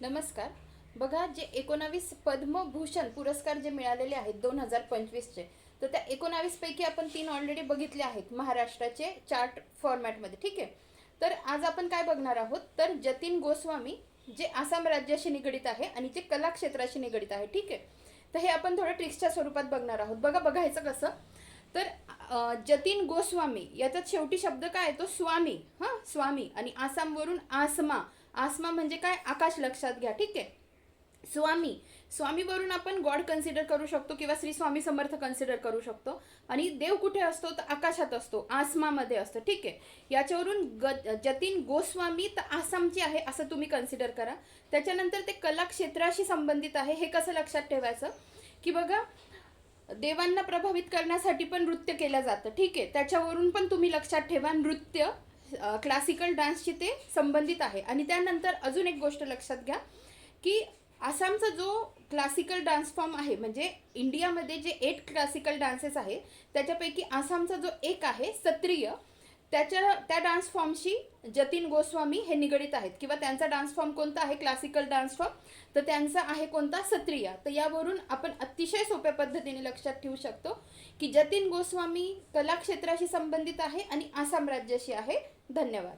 नमस्कार. बघा जे एकोणावीस पद्मभूषण पुरस्कार जे मिळालेले आहेत दोन हजार पंचवीसचे तर त्या एकोणावीसपैकी आपण तीन ऑलरेडी बघितले आहेत महाराष्ट्राचे चार्ट फॉर्मॅटमध्ये ठीक आहे? तर आज आपण काय बघणार आहोत? तर जतीन गोस्वामी जे आसाम राज्याशी निगडीत आहे आणि जे कला क्षेत्राशी आहे ठीक आहे? तर हे आपण थोडं ट्रिक्सच्या स्वरूपात बघणार आहोत. बघा बघायचं कसं? तर जतीन गोस्वामी याच्यात शेवटी शब्द काय येतो स्वामी हां? स्वामी आणि आसामवरून आसमा आसमा म्हणजे काय? आकाश लक्षात घ्या ठीक आहे? स्वामी. स्वामीवरून आपण गॉड कन्सिडर करू शकतो किंवा श्री स्वामी समर्थ कन्सिडर करू शकतो. आणि देव कुठे असतो? तर आकाशात असतो आसमामध्ये असतो ठीक आहे? याच्यावरून ग जतीन गोस्वामी तर आसामची आहे असं तुम्ही कन्सिडर करा. त्याच्यानंतर ते कला क्षेत्राशी संबंधित आहे हे कसं लक्षात ठेवायचं? की बघा देवांना प्रभावित करण्यासाठी पण नृत्य केलं जातं ठीक आहे? त्याच्यावरून पण तुम्ही लक्षात ठेवा नृत्य क्लासिकल डान्सशी ते संबंधित आहे. आणि त्यानंतर अजून एक गोष्ट लक्षात घ्या की आसामचा जो क्लासिकल डान्स फॉर्म आहे म्हणजे इंडियामध्ये जे एट क्लासिकल डान्सेस आहे त्याच्यापैकी आसामचा जो एक आहे सत्रिय. त्याच्या त्या डान्स फॉर्मशी जतीन गोस्वामी हे निगडित आहेत. किंवा त्यांचा डान्स फॉर्म कोणता आहे? क्लासिकल डान्स फॉर्म तर त्यांचा आहे कोणता? सत्रिया. तर यावरून आपण अतिशय सोप्या पद्धतीने लक्षात ठेवू शकतो की जतीन गोस्वामी कला क्षेत्राशी संबंधित आहे आणि आसाम राज्याशी आहे. धन्यवाद.